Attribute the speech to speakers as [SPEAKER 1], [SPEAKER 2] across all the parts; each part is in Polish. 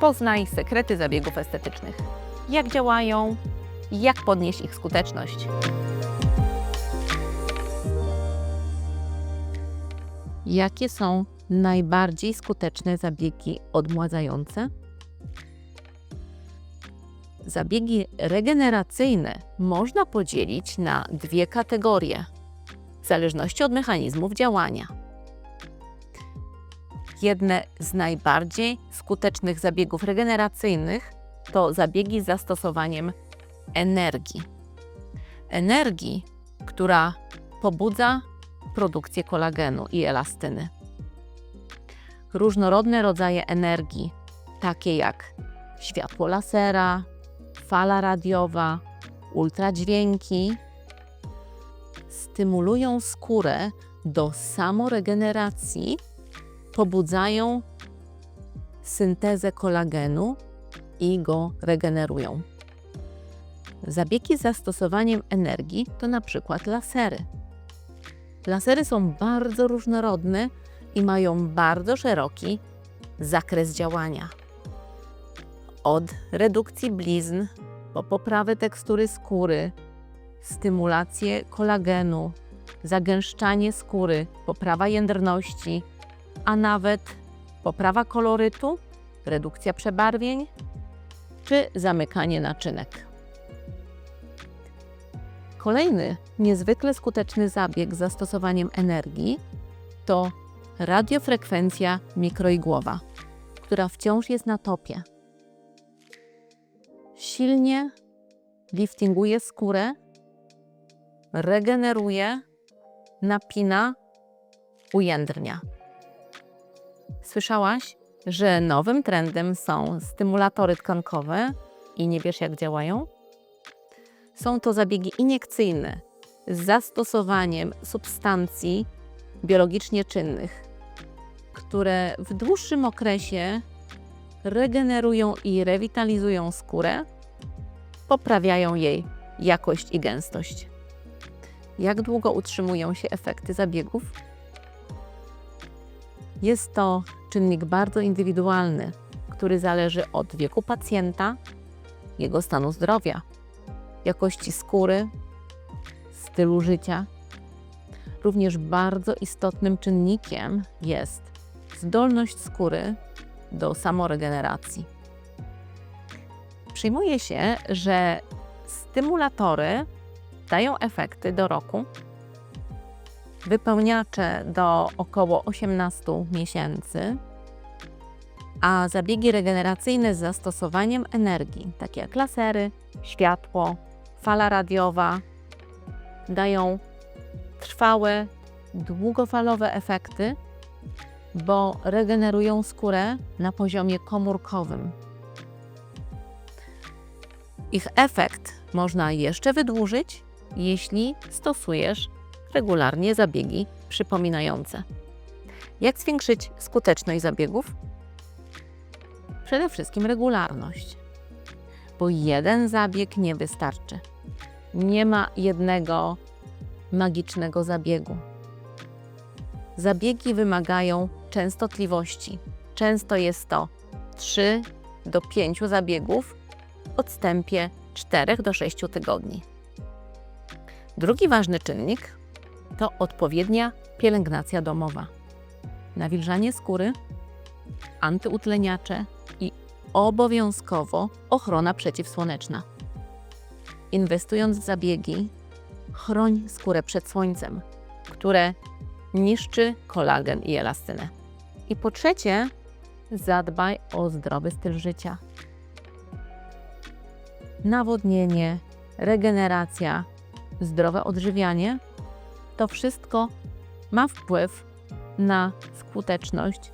[SPEAKER 1] Poznaj sekrety zabiegów estetycznych. Jak działają, jak podnieść ich skuteczność. Jakie są najbardziej skuteczne zabiegi odmładzające? Zabiegi regeneracyjne można podzielić na dwie kategorie, w zależności od mechanizmów działania. Jedne z najbardziej skutecznych zabiegów regeneracyjnych to zabiegi z zastosowaniem energii. Energii, która pobudza produkcję kolagenu i elastyny. Różnorodne rodzaje energii, takie jak światło lasera, fala radiowa, ultradźwięki, stymulują skórę do samoregeneracji, pobudzają syntezę kolagenu i go regenerują. Zabiegi z zastosowaniem energii to na przykład lasery. Lasery są bardzo różnorodne i mają bardzo szeroki zakres działania. Od redukcji blizn po poprawę tekstury skóry, stymulację kolagenu, zagęszczanie skóry, poprawa jędrności, a nawet poprawa kolorytu, redukcja przebarwień czy zamykanie naczynek. Kolejny niezwykle skuteczny zabieg z zastosowaniem energii to radiofrekwencja mikroigłowa, która wciąż jest na topie. Silnie liftinguje skórę, regeneruje, napina, ujędrnia. Słyszałaś, że nowym trendem są stymulatory tkankowe i nie wiesz, jak działają? Są to zabiegi iniekcyjne z zastosowaniem substancji biologicznie czynnych, które w dłuższym okresie regenerują i rewitalizują skórę, poprawiają jej jakość i gęstość. Jak długo utrzymują się efekty zabiegów? Jest to czynnik bardzo indywidualny, który zależy od wieku pacjenta, jego stanu zdrowia, jakości skóry, stylu życia. Również bardzo istotnym czynnikiem jest zdolność skóry do samoregeneracji. Przyjmuje się, że stymulatory dają efekty do roku, wypełniacze do około 18 miesięcy, a zabiegi regeneracyjne z zastosowaniem energii, takie jak lasery, światło, fala radiowa, dają trwałe, długofalowe efekty, bo regenerują skórę na poziomie komórkowym. Ich efekt można jeszcze wydłużyć, jeśli stosujesz regularnie zabiegi przypominające. Jak zwiększyć skuteczność zabiegów? Przede wszystkim regularność, bo jeden zabieg nie wystarczy. Nie ma jednego magicznego zabiegu. Zabiegi wymagają częstotliwości. Często jest to 3 do 5 zabiegów w odstępie 4 do 6 tygodni. Drugi ważny czynnik to odpowiednia pielęgnacja domowa. Nawilżanie skóry, antyutleniacze i obowiązkowo ochrona przeciwsłoneczna. Inwestując w zabiegi, chroń skórę przed słońcem, które niszczy kolagen i elastynę. I po trzecie, zadbaj o zdrowy styl życia. Nawodnienie, regeneracja, zdrowe odżywianie to wszystko ma wpływ na skuteczność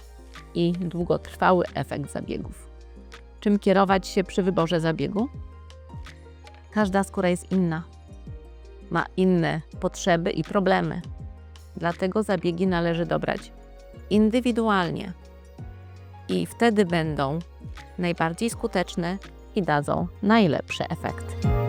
[SPEAKER 1] i długotrwały efekt zabiegów. Czym kierować się przy wyborze zabiegu? Każda skóra jest inna, ma inne potrzeby i problemy. Dlatego zabiegi należy dobrać indywidualnie i wtedy będą najbardziej skuteczne i dadzą najlepsze efekty.